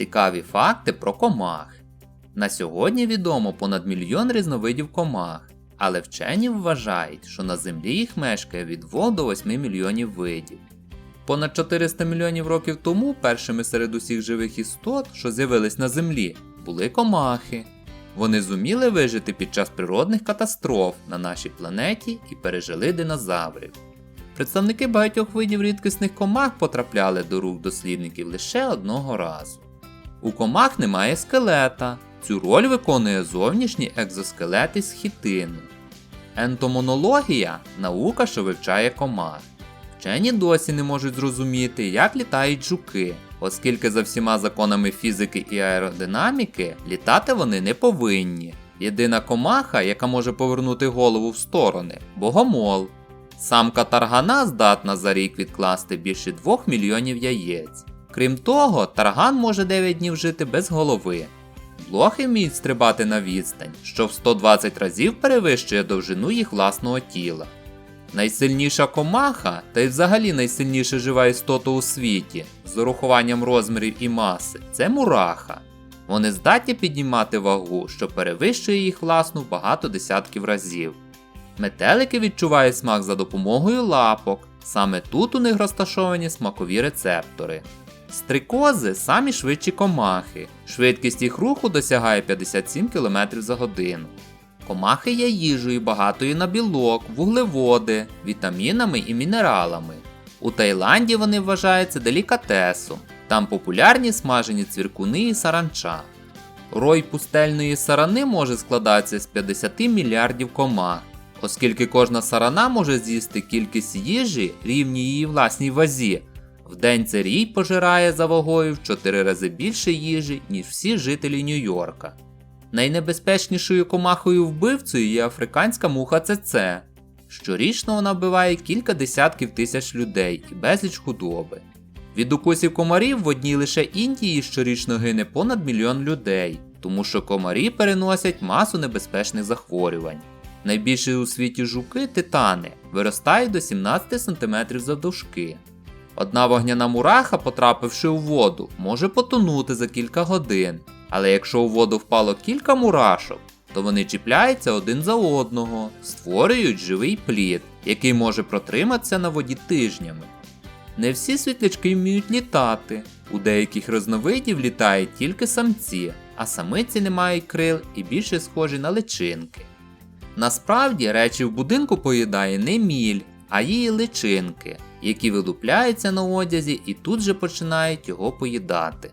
Цікаві факти про комах. На сьогодні відомо понад мільйон різновидів комах, але вчені вважають, що на землі їх мешкає від 2 до 8 мільйонів видів. Понад 400 мільйонів років тому першими серед усіх живих істот, що з'явились на землі, були комахи. Вони зуміли вижити під час природних катастроф на нашій планеті і пережили динозаврів. Представники багатьох видів рідкісних комах потрапляли до рук дослідників лише одного разу. У комах немає скелета. Цю роль виконує зовнішній екзоскелет із хітину. Ентомонологія наука, що вивчає комах. Вчені досі не можуть зрозуміти, як літають жуки, оскільки за всіма законами фізики і аеродинаміки літати вони не повинні. Єдина комаха, яка може повернути голову в сторони богомол. Самка таргана здатна за рік відкласти більше 2 мільйонів яєць. Крім того, тарган може 9 днів жити без голови. Блохи вміють стрибати на відстань, що в 120 разів перевищує довжину їх власного тіла. Найсильніша комаха, та й взагалі найсильніша жива істота у світі, з урахуванням розмірів і маси, це мураха. Вони здатні піднімати вагу, що перевищує їх власну багато десятків разів. Метелики відчувають смак за допомогою лапок, саме тут у них розташовані смакові рецептори. Стрикози самі швидші комахи, швидкість їх руху досягає 57 км за годину. Комахи є їжею багатою на білок, вуглеводи, вітамінами і мінералами. У Таїланді вони вважаються делікатесом, там популярні смажені цвіркуни і саранча. Рой пустельної сарани може складатися з 50 мільярдів комах, оскільки кожна сарана може з'їсти кількість їжі рівні її власній вазі. В день цей пожирає за вагою в 4 рази більше їжі, ніж всі жителі Нью-Йорка. Найнебезпечнішою комахою вбивцею є африканська муха ЦЦ. Щорічно вона вбиває кілька десятків тисяч людей і безліч худоби. Від укусів комарів в одній лише Індії щорічно гине понад мільйон людей, тому що комарі переносять масу небезпечних захворювань. Найбільші у світі жуки титани виростають до 17 см завдовжки. Одна вогняна мураха, потрапивши у воду, може потонути за кілька годин, але якщо у воду впало кілька мурашок, то вони чіпляються один за одного, створюють живий плід, який може протриматися на воді тижнями. Не всі світлячки вміють літати, у деяких різновидів літають тільки самці, а самиці не мають крил і більше схожі на личинки. Насправді речі в будинку поїдає не міль, а її личинки, які вилупляються на одязі і тут же починають його поїдати.